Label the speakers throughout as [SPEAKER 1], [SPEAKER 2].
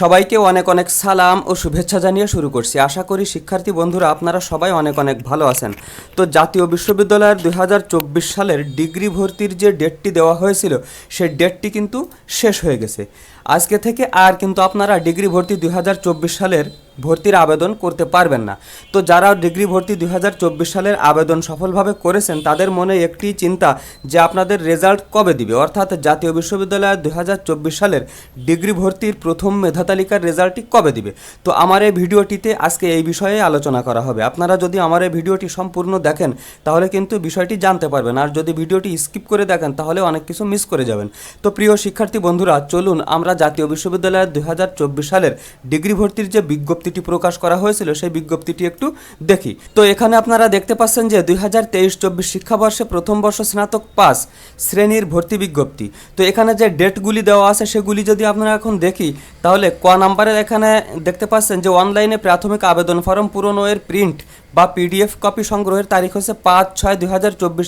[SPEAKER 1] সবাইকে অনেক অনেক সালাম ও শুভেচ্ছা জানিয়ে শুরু করছি। আশা করি শিক্ষার্থী বন্ধুরা আপনারা সবাই অনেক অনেক ভালো আছেন। তো জাতীয় বিশ্ববিদ্যালয়ের দুই হাজার চব্বিশ সালের ডিগ্রি ভর্তির যে ডেটটি দেওয়া হয়েছিল, সেই ডেটটি কিন্তু শেষ হয়ে গেছে। আজকে থেকে আর কিন্তু আপনারা ডিগ্রি ভর্তি দুই হাজার চব্বিশ সালের ভর্তির আবেদন করতে পারবেন না। তো যারা ডিগ্রি ভর্তি দুই হাজার চব্বিশ সালের আবেদন সফলভাবে করেছেন, তাদের মনে একটি চিন্তা যে আপনাদের রেজাল্ট কবে দিবে? অর্থাৎ জাতীয় বিশ্ববিদ্যালয়ের দুই সালের ডিগ্রি ভর্তির প্রথম মেধা তালিকার রেজাল্টটি কবে দিবে? তো আমার এই ভিডিওটিতে আজকে এই বিষয়ে আলোচনা করা হবে। আপনারা যদি আমার এই ভিডিওটি সম্পূর্ণ দেখেন, তাহলে কিন্তু বিষয়টি জানতে পারবেন। আর যদি ভিডিওটি স্কিপ করে দেখেন, তাহলে অনেক কিছু মিস করে যাবেন। তো প্রিয় শিক্ষার্থী বন্ধুরা, চলুন আমরা জাতীয় বিশ্ববিদ্যালয়ের চব্বিশ সালের ডিগ্রি ভর্তির যে বিজ্ঞপ্তিটি প্রকাশ করা হয়েছিল, সেই বিজ্ঞপ্তিটি একটু দেখি। তো এখানে আপনারা দেখতে পাচ্ছেন যে দুই হাজার তেইশ চব্বিশ শিক্ষাবর্ষে প্রথম বর্ষ স্নাতক পাস শ্রেণির ভর্তি বিজ্ঞপ্তি। তো এখানে যে ডেটগুলি দেওয়া আছে, সেগুলি যদি আপনারা এখন দেখি, তাহলে ক নাম্বারের এখানে দেখতে পাচ্ছেন যে অনলাইনে প্রাথমিক আবেদন ফর্ম পূরণ এর প্রিন্ট বা পিডিএফ কপি সংগ্রহের তারিখ হচ্ছে পাঁচ ছয় দুই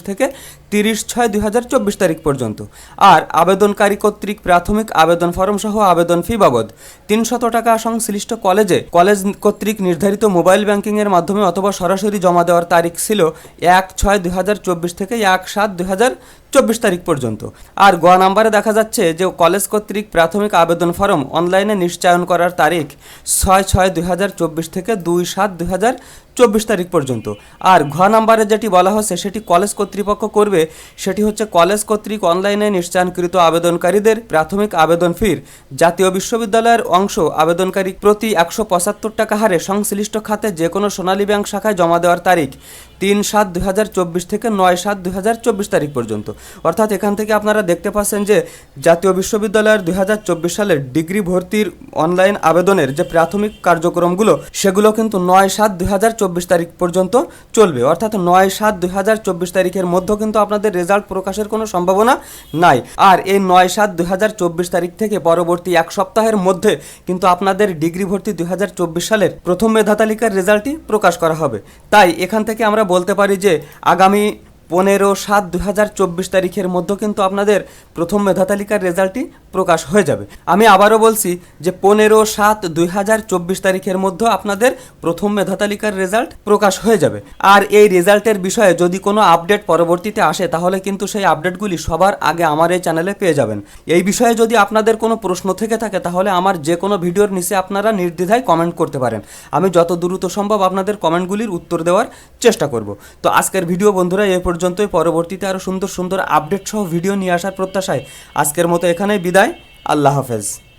[SPEAKER 1] থেকে তিরিশ ছয় দুই তারিখ পর্যন্ত। আর আবেদনকারী কর্তৃক প্রাথমিক আবেদন ফর্ম সহ আবেদন ফি বাবদ তিনশত টাকা সংশ্লিষ্ট কলেজে কলেজ কর্তৃক নির্ধারিত মোবাইল ব্যাংকিংয়ের মাধ্যমে অথবা সরাসরি জমা দেওয়ার তারিখ ছিল এক ছয় দুই থেকে এক সাত দুই চব্বিশ তারিখ পর্যন্ত। আর গ নাম্বারে দেখা যাচ্ছে যে কলেজ কর্তৃক প্রাথমিক আবেদন ফর্ম অনলাইনে নিশ্চয়ন করার তারিখ ছয় ছয় দুই থেকে দুই সাত দুই চব্বিশ তারিখ পর্যন্ত। আর ঘ নাম্বারে যেটি বলা হচ্ছে সেটি কলেজ কর্তৃপক্ষ করবে। সেটি হচ্ছে কলেজ কর্তৃক অনলাইনে নিশ্চয়নকৃত আবেদনকারীদের প্রাথমিক আবেদন ফির। জাতীয় বিশ্ববিদ্যালয়ের অংশ আবেদনকারী প্রতি একশো পঁচাত্তর টাকা হারে সংশ্লিষ্ট খাতে যে কোনো সোনালী ব্যাংক শাখায় জমা দেওয়ার তারিখ তিন সাত দুই হাজার চব্বিশ থেকে নয় সাত দুই হাজার চব্বিশ তারিখ পর্যন্ত। অর্থাৎ এখান থেকে আপনারা দেখতে পাচ্ছেন যে জাতীয় বিশ্ববিদ্যালয়ের দুই হাজার চব্বিশ সালের ডিগ্রি ভর্তির অনলাইন আবেদনের যে প্রাথমিক কার্যক্রমগুলো, সেগুলো কিন্তু নয় সাত দুই হাজার চব্বিশ তারিখ পর্যন্ত চলবে। অর্থাৎ নয় সাত দুই হাজার চব্বিশ তারিখের মধ্যে কিন্তু আপনাদের রেজাল্ট প্রকাশের কোনো সম্ভাবনা নাই। আর এই নয় সাত দুই হাজার চব্বিশ তারিখ থেকে পরবর্তী এক সপ্তাহের মধ্যে কিন্তু আপনাদের ডিগ্রি ভর্তি দুই হাজার চব্বিশ সালের প্রথম মেধা তালিকার রেজাল্টটি প্রকাশ করা হবে। তাই এখান থেকে আমরা বলতে পারি যে আগামী পনেরো সাত দু তারিখের মধ্যে কিন্তু আপনাদের প্রথম মেধা তালিকার রেজাল্টটি প্রকাশ হয়ে যাবে। আমি আবারও বলছি যে পনেরো সাত দুই হাজার চব্বিশ তারিখের মধ্যে আপনাদের প্রথম মেধা তালিকার রেজাল্ট প্রকাশ হয়ে যাবে। আর এই রেজাল্টের বিষয়ে যদি কোনো আপডেট পরবর্তীতে আসে, তাহলে কিন্তু সেই আপডেটগুলি সবার আগে আমার এই চ্যানেলে পেয়ে যাবেন। এই বিষয়ে যদি আপনাদের কোনো প্রশ্ন থেকে থাকে, তাহলে আমার যে কোনো ভিডিওর নিচে আপনারা নির্দ্বিধায় কমেন্ট করতে পারেন। আমি যত দ্রুত সম্ভব আপনাদের কমেন্টগুলির উত্তর দেওয়ার চেষ্টা করব। তো আজকের ভিডিও বন্ধুরা এ পর্যন্তই। পরবর্তীতে আরও সুন্দর সুন্দর আপডেট সহ ভিডিও নিয়ে আসার প্রত্যাশায় আজকের মতো এখানেই বিদায়। আল্লাহ হাফেজ।